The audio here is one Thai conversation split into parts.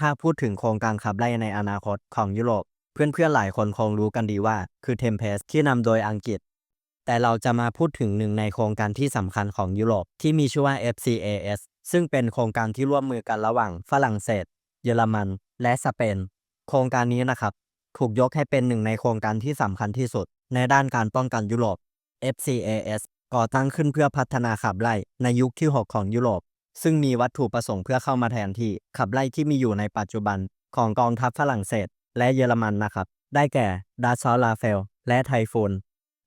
ถ้าพูดถึงโครงการขับไล่ในอนาคตของยุโรป เพื่อนๆหลายคนคงรู้กันดีว่า คือ Tempest ที่นำโดยอังกฤษ แต่เราจะมาพูดถึงหนึ่งในโครงการที่สำคัญของยุโรปที่มีชื่อว่า FCAS ซึ่งเป็นโครงการที่ร่วมมือกันระหว่างฝรั่งเศส เยอรมัน และสเปน โครงการนี้นะครับ ถูกยกให้เป็นหนึ่งในโครงการที่สำคัญที่สุด ในด้านการป้องกันยุโรป FCAS ก่อตั้งขึ้นเพื่อพัฒนาขับไล่ในยุคที่ 6 ของยุโรป ซึ่งมีวัตถุประสงค์เพื่อเข้ามาแทนที่ขับไล่ที่มีอยู่ในปัจจุบันของกองทัพฝรั่งเศส และเยอรมันนะครับ ได้แก่ดาซอลาเฟล และไทฟูน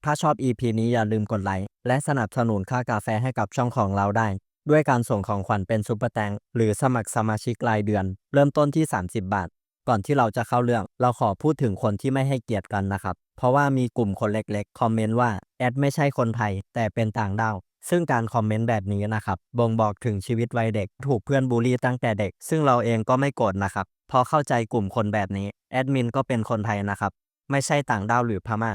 ถ้าชอบ EP นี้อย่าลืมกดไลค์และสนับสนุนค่ากาแฟให้กับช่องของเราได้ ด้วยการส่งของขวัญเป็นซุปเปอร์แตงหรือสมัครสมาชิกรายเดือน เริ่มต้นที่ 30 บาท ก่อนที่เราจะเข้าเรื่อง เราขอพูดถึงคนที่ไม่ให้เกียรติกันนะครับ เพราะว่ามีกลุ่มคนเล็กๆ คอมเมนต์ว่าแอดไม่ใช่คนไทย แต่เป็นต่างด้าว ซึ่งการคอมเมนต์แบบนี้นะครับบ่งบอกถึงชีวิตวัยเด็ก ถูกเพื่อนบูลลี่ตั้งแต่เด็ก ซึ่งเราเองก็ไม่โกรธนะครับพราะเข้าใจกลุ่มคนแบบนี้แอดมินก็เป็นคนไทยนะครับ ไม่ใช่ต่างด้าวหรือพม่า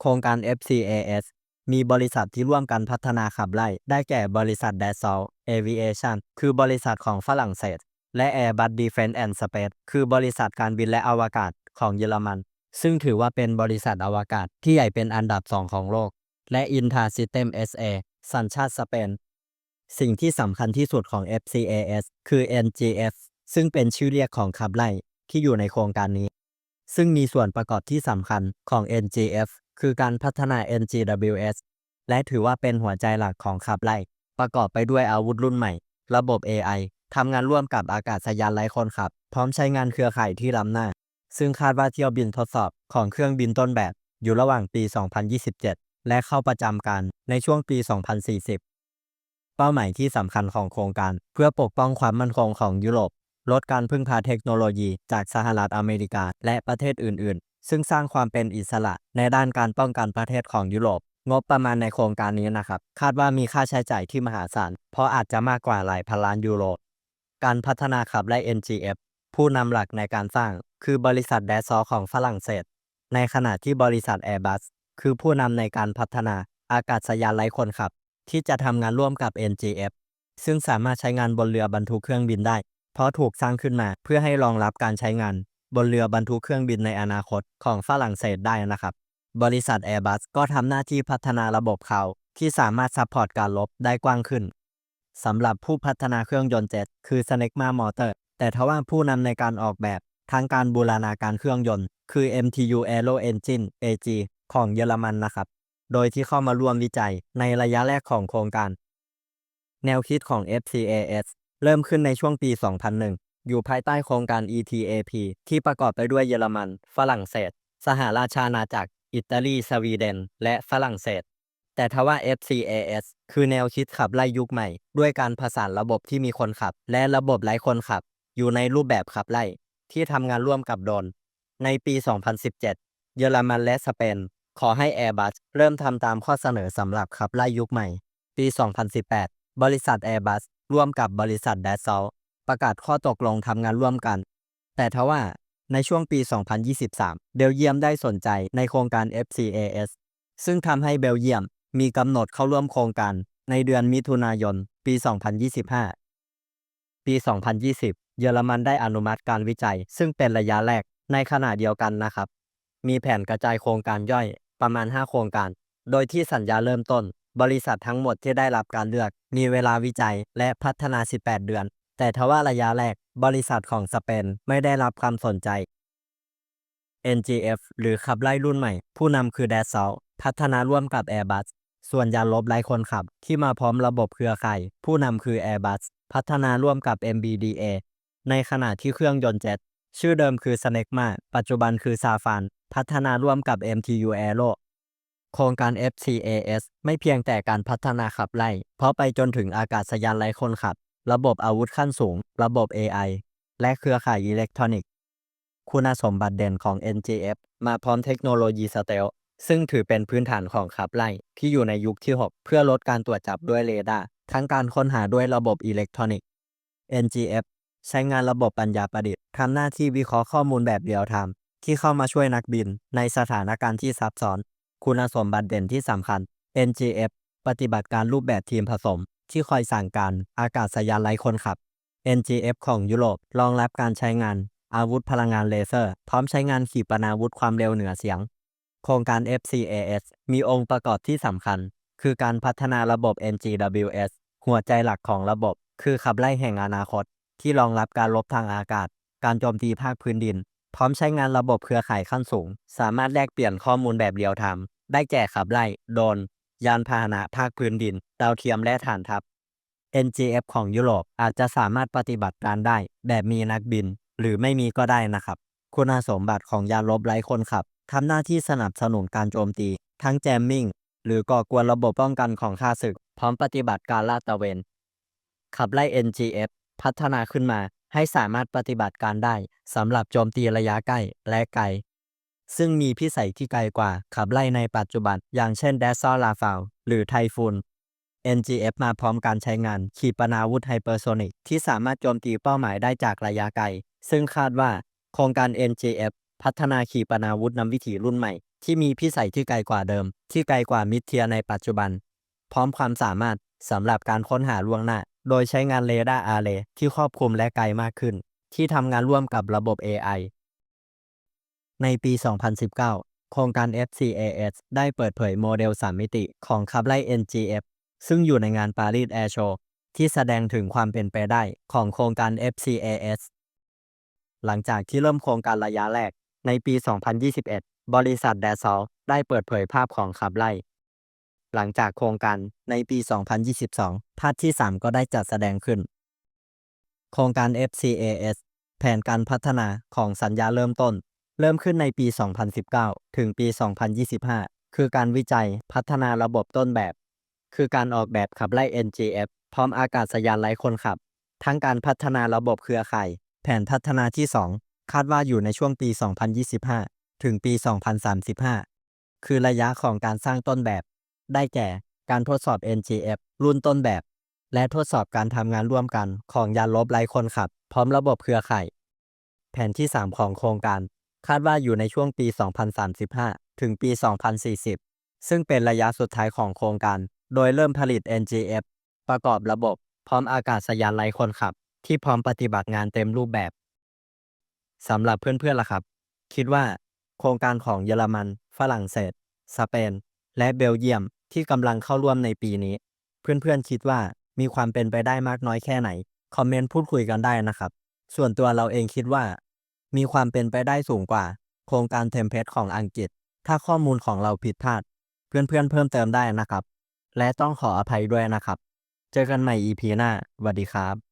โครงการ FCAS มีบริษัทที่ร่วมกันพัฒนาขับไล่ ได้แก่บริษัท Dassault Aviation คือบริษัทของฝรั่งเศส และ Airbus Defence and Space คือบริษัทการบินและอวกาศของเยอรมัน ซึ่งถือว่าเป็นบริษัทอวกาศที่ใหญ่เป็นอันดับ 2 ของโลก และ Inta System SA สัญชาติสเปน สิ่งที่สำคัญที่สุดของ FCAS คือ NGF ซึ่งเป็นชื่อเรียกของขับไล่ที่อยู่ในโครงการนี้ ซึ่งมีส่วนประกอบที่สำคัญของ NGF คือการพัฒนา NGWS และถือว่าเป็นหัวใจหลักของขับไล่ประกอบไปด้วยอาวุธรุ่นใหม่ ระบบ AI ทำงานร่วมกับอากาศยานไร้คนขับ พร้อมใช้งานเครือข่ายที่ล้ำหน้า ซึ่งคาดว่าเที่ยวบินทดสอบของเครื่องบินต้นแบบอยู่ระหว่างปี 2027 และเข้าประจำการในช่วงปี 2040 เป้าหมายที่สำคัญของโครงการ เพื่อปกป้องความมั่นคงของยุโรป ลดการพึ่งพาเทคโนโลยีจากสหรัฐอเมริกา และประเทศอื่น ๆ ซึ่งสร้างความเป็นอิสระในด้านการป้องกันประเทศของยุโรป งบประมาณในโครงการนี้นะครับ คาดว่ามีค่าใช้จ่ายที่มหาศาล เพราะอาจจะมากกว่าหลายพันล้านยูโร การพัฒนาขับไล่ NGF ผู้นำหลักในการสร้าง คือบริษัทแดซอของฝรั่งเศส ในขณะที่บริษัท Airbus คือผู้นำในการพัฒนาอากาศยานไร้คนขับ ที่จะทำงานร่วมกับ NGF ซึ่งสามารถใช้งานบนเรือบรรทุกเครื่องบินได้ เพราะถูกสร้างขึ้นมาเพื่อให้รองรับการใช้งาน บนเรือบรรทุกเครื่องบินในอนาคตของฝรั่งเศสได้นะครับ บริษัท Airbus ก็ทำหน้าที่พัฒนาระบบเขาที่สามารถซัพพอร์ตการลบได้กว้างขึ้นสำหรับผู้พัฒนาเครื่องยนต์เจ็ตคือ Snecma Motor แต่ทว่าผู้นำในการออกแบบทางการบูรณาการเครื่องยนต์ คือ MTU Aero Engine AG ของเยอรมันนะครับ โดยที่เข้ามาร่วมวิจัยในระยะแรกของโครงการ แนวคิดของ FCAS เริ่มขึ้นในช่วงปี 2001 อยู่ภายใต้โครงการ ETAP ที่ประกอบไปด้วยเยอรมัน ฝรั่งเศส สหราชอาณาจักร อิตาลี สวีเดน และฝรั่งเศส แต่ทว่า FCAS คือแนวคิดขับไล่ยุคใหม่ ด้วยการผสานระบบที่มีคนขับ และระบบไร้คนขับ อยู่ในรูปแบบขับไล่ที่ทำงานร่วมกับโดรนในปี 2017 เยอรมันและสเปน ขอให้ Airbus เริ่มทำตามข้อเสนอสำหรับขับไล่ยุคใหม่ ปี 2018 บริษัท Airbus ร่วมกับบริษัท Dassault ประกาศข้อตกลงทำงานร่วมกัน แต่ทว่าในช่วงปี 2023 เบลเยียมได้สนใจในโครงการ FCAS ซึ่งทำให้เบลเยียมมีกำหนดเข้าร่วมโครงการในเดือนมิถุนายน ปี 2025 ปี 2020 เยอรมันได้อนุมัติการวิจัย ซึ่งเป็นระยะแรกในขณะเดียวกันนะครับ มีแผนกระจายโครงการย่อย ประมาณ 5 โครงการ โดยที่สัญญาเริ่มต้น บริษัททั้งหมดที่ได้รับการเลือก มีเวลาวิจัยและพัฒนา 18 เดือน แต่ทว่าระยะแรก บริษัทของสเปนไม่ได้รับความสนใจ NGF หรือขับไล่รุ่นใหม่ ผู้นำคือ d a s s a l พัฒนาร่วมกับ Airbus ส่วนยานลบไร้คนขับ ที่มาพร้อมระบบเครือข่าย ผู้นำคือ Airbus พัฒนาร่วมกับ MBDA ในขณะที่เครื่องยนต์เจ็ตชื่อเดิมคือ Snecma ปัจจุบันคือ Safran พัฒนาร่วมกับ MTU Aero โครงการ FCAS ไม่เพียงแต่การพัฒนาขับไล่ เพราะไปจนถึงอากาศยานไร้คนขับ ระบบอาวุธขั้นสูง ระบบ AI และเครือข่ายอิเล็กทรอนิกส์ คุณสมบัติเด่นของ NGF มาพร้อมเทคโนโลยีสเตลซึ่งถือเป็นพื้นฐานของขับไล่ที่อยู่ในยุคที่ 6 เพื่อลดการตรวจจับด้วยเรดาร์ทั้งการค้นหาด้วยระบบอิเล็กทรอนิกส์ NGF ใช้งานระบบปัญญาประดิษฐ์ทำหน้าที่วิเคราะห์ข้อมูลแบบเรียลไทม์ ที่เข้ามาช่วยนักบิน ในสถานการณ์ที่ซับซ้อน คุณสมบัติเด่นที่สำคัญ NGF ปฏิบัติการรูปแบบทีมผสม ที่คอยสั่งการอากาศยานไร้คนขับ NGF ของยุโรปรองรับการใช้งาน อาวุธพลังงานเลเซอร์ พร้อมใช้งานขีปนาวุธความเร็วเหนือเสียง โครงการ FCAS มีองค์ประกอบที่สำคัญ คือการพัฒนาระบบ NGWS หัวใจหลักของระบบ คือขับไล่แห่งอนาคต ที่รองรับการลบทางอากาศ การโจมตีภาคพื้นดิน พร้อมใช้งานระบบเครือข่ายขั้นสูง สามารถแลกเปลี่ยนข้อมูลแบบเรียลไทม์ได้แก่ขับไล่โดน ยานพาหนะภาคพื้นดิน ดาวเทียมและฐานทัพ NGF ของยุโรปอาจจะสามารถปฏิบัติการได้ แบบมีนักบิน หรือไม่มีก็ได้นะครับ คุณสมบัติของยานรบไร้คนขับทำหน้าที่สนับสนุนการโจมตี ทั้งแจมมิ่ง หรือก่อกวนระบบป้องกันของข้าศึก พร้อมปฏิบัติการลาดตระเวน ขับไล่ NGF พัฒนาขึ้นมา ให้สามารถปฏิบัติการได้สำหรับโจมตีระยะใกล้และไกล ซึ่งมีพิสัยที่ไกลกว่าขับไล่ในปัจจุบัน อย่างเช่น d a s s a l a f a l หรือไทฟูน NGF มาพร้อมการใช้งานขีปนาวุธไฮเปอร์โซนิกที่สามารถโจมตีเป้าหมายได้จากระยะไกล ซึ่งคาดว่า โครงการ NGF พัฒนาขีปนาวุธนำวิถีรุ่นใหม่ ที่มีพิสัยที่ไกลกว่าเดิม ที่ไกลกว่ามิดเทียในปัจจุบัน พร้อมความสามารถสำหรับการค้นหาล่วงหน้า โดยใช้งานเรดาร์อาร์เรที่ครอบคลุมและไกลมากขึ้น ที่ทำงานร่วมกับระบบ AI ในปี 2019 โครงการ FCAS ได้เปิดเผยโมเดล3มิติของขับไล่ NGF ซึ่งอยู่ในงานปารีสแอร์โชว์ที่แสดงถึงความเป็นไปได้ของโครงการ FCAS หลังจากที่เริ่มโครงการระยะแรกในปี 2021 บริษัทแดซอลได้เปิดเผยภาพของขับไล่ หลังจากโครงการในปี 2022 ภาคที่ 3 ก็ได้จัดแสดงขึ้น โครงการ FCAS แผนการพัฒนาของสัญญาเริ่มต้น เริ่มขึ้นในปี 2019 ถึงปี 2025 คือการวิจัยพัฒนาระบบต้นแบบ คือการออกแบบขับไล่ NGF พร้อมอากาศยานไร้คนขับ ทั้งการพัฒนาระบบเครือข่าย แผนพัฒนาที่ 2 คาดว่าอยู่ในช่วงปี 2025 ถึงปี 2035 คือระยะของการสร้างต้นแบบ ได้แก่ การทดสอบ NGF รุ่นต้นแบบ และทดสอบการทำงานร่วมกันของยานลบไร้คนขับ พร้อมระบบเครือข่าย แผนที่ 3 ของโครงการ คาดว่าอยู่ในช่วงปี 2035 ถึงปี 2040 ซึ่งเป็นระยะสุดท้ายของโครงการ โดยเริ่มผลิต NGF ประกอบระบบ พร้อมอากาศยานไร้คนขับ ที่พร้อมปฏิบัติงานเต็มรูปแบบสำหรับเพื่อนๆล่ะครับ คิดว่า โครงการของเยอรมัน ฝรั่งเศส สเปน และเบลเยียม ที่กำลังเข้าร่วมในปีนี้ เพื่อนๆคิดว่ามีความเป็นไปได้มากน้อยแค่ไหน คอมเมนต์พูดคุยกันได้นะครับ ส่วนตัวเราเองคิดว่า มีความเป็นไปได้สูงกว่า โครงการเทมเพลตของอังกฤษ ถ้าข้อมูลของเราผิดพลาด เพื่อนๆเพิ่มเติมได้นะครับ และต้องขออภัยด้วยนะครับ เจอกันใหม่ EP หน้าสวัสดีครับ